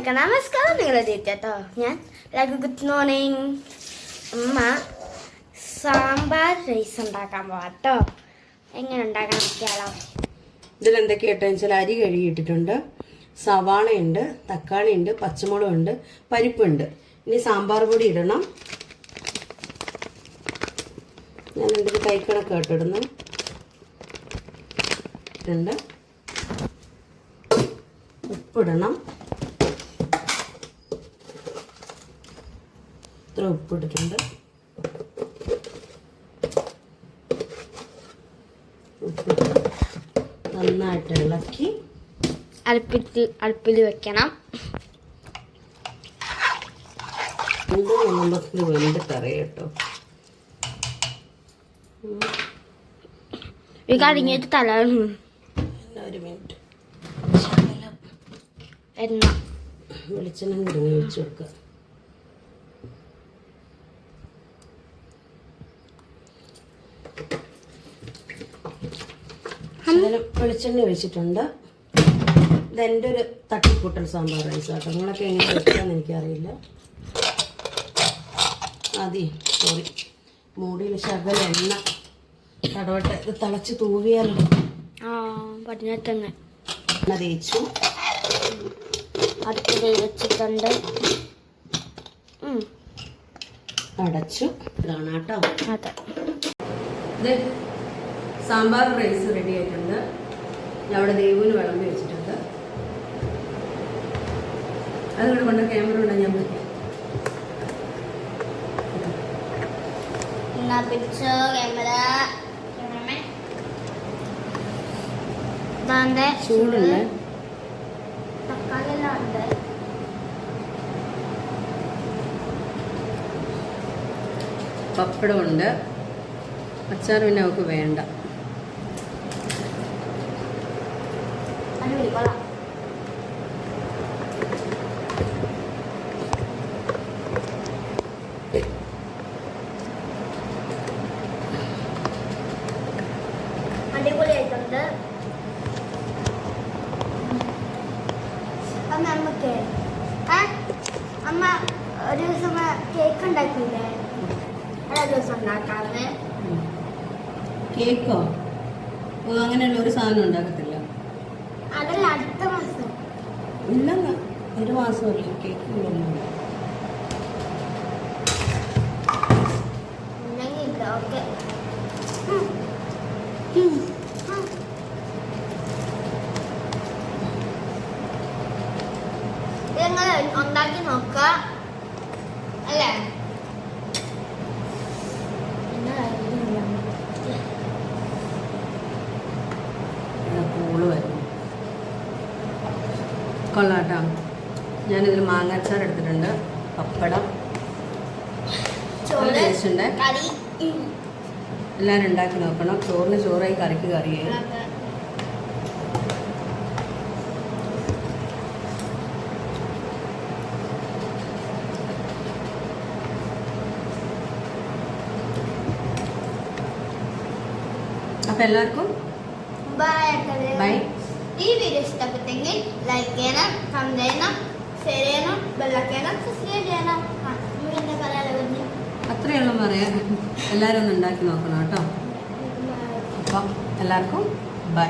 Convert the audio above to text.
നമസ്കാരം. നിങ്ങൾ കേട്ടോ ഞാൻ ലഘു ഗുഡ് മോർണിംഗ്. അമ്മ സാമ്പാർ റൈസ് ഉണ്ടാക്കാൻ പോവാം കേട്ടോ എങ്ങനെ ഉണ്ടാക്കാൻ നോക്കിയാലോ ഇതിൽ ഇട്ടെന്ന് വെച്ചാൽ അരി കഴുകിയിട്ടിട്ടുണ്ട് സവാളയുണ്ട് തക്കാളിയുണ്ട് പച്ചമുളകുണ്ട് പരിപ്പുണ്ട്. ഇനി സാമ്പാർ പൊടി ഇടണം. ഞാൻ എന്തൊരു കൈക്കണക്ക് കേട്ടിടുന്നു ഇട്ടുണ്ട് ഉപ്പിടണം. ഇത്ര ഉപ്പിട്ടിട്ടുണ്ട് ഉപ്പിട്ട് നന്നായിട്ട് ഇളക്കി. അടുപ്പിൽ അടുപ്പിൽ വെക്കണം. ഇത് നമുക്ക് വെന്തിട്ടറിയാം കേട്ടോ. ഒരു കടിഞ്ഞിട്ട് തല ഒരു മിനിറ്റ്. എണ്ണ വെളിച്ചെണ്ണ കുടുങ്ങി വെച്ച് കൊടുക്കുക. ശകലം വെളിച്ചെണ്ണ ഒഴിച്ചിട്ടുണ്ട്. ഇതെന്റെ ഒരു തട്ടിക്കൂട്ടൽ സാമ്പാർ റൈസ് കേട്ടോ നിങ്ങളൊക്കെ എങ്ങനെ വെച്ചാന്ന് എനിക്കറിയില്ല. അതി സോറി മൂടിയിൽ ശകല എണ്ണ തടവട്ടെ. ഇത് തിളച്ച് തൂവിയാലോ? എണ്ണ തേച്ചു. വെച്ചിട്ടുണ്ട്. ഉം, അടച്ചു. ഇതാണ് കേട്ടോ അതെ. സാമ്പാർ റൈസ് റെഡി ആയിട്ടുണ്ട്. ഞാൻ അവിടെ ദേവുവിന് വിളമ്പി വെച്ചിട്ടുണ്ട്. അതുകൊണ്ട് കൊണ്ട് ക്യാമറ കൊണ്ട് ഞാൻ വിളിക്കാം പിടിച്ചോ ക്യാമറ ചൂടുണ്ട്. തക്കാളി എല്ലാം ഉണ്ട്. പപ്പടമുണ്ട് അച്ചാർ പിന്നെ അവൾക്ക് വേണ്ട. അടിപൊളി കൊള്ളാം അടിപൊളിയായിട്ടുണ്ട് അമ്മ നമുക്ക്? അമ്മ ഒരു ദിവസം കേക്ക് ഉണ്ടാക്കിയില്ലേ? ഒരു ദിവസം ഉണ്ടാക്കാന്ന് കേക്കോ ഓ, അങ്ങനെയുള്ള ഒരു സാധനം ഉണ്ടാക്കത്തില്ല? അതല്ല അടുത്ത മാസം. ഇല്ലെന്ന്. ഒരു മാസമല്ലേ കേക്ക് ഇല്ലല്ലോ ഓക്കെ. നിങ്ങൾ ഉണ്ടാക്കി നോക്ക അല്ലേ? കൊള്ളാട്ടോ. ഞാനിതിൽ മാങ്ങാച്ചാർ എടുത്തിട്ടുണ്ട്. പപ്പടം. ചോറ് ടേസ്റ്റ് ഉണ്ട് കറി. എല്ലാവരും ഉണ്ടാക്കി നോക്കണം. ചോറിന് ചോറായി കറിക്ക് കറിയായി. അപ്പം എല്ലാവർക്കും ബൈ ബൈ ഈ വീഡിയോ ഇഷ്ടപ്പെട്ടെങ്കിൽ ലൈക്ക് ചെയ്യണം കമന്റ് ചെയ്യണം ഷെയർ ചെയ്യണം ബെല്ലക്കണം സബ്സ്ക്രൈബ് ചെയ്യണം എന്താ അത്രയുള്ള പറയാം. എല്ലാവരും ഒന്ന് ഉണ്ടാക്കി നോക്കണം കേട്ടോ. അപ്പം എല്ലാവർക്കും ബൈ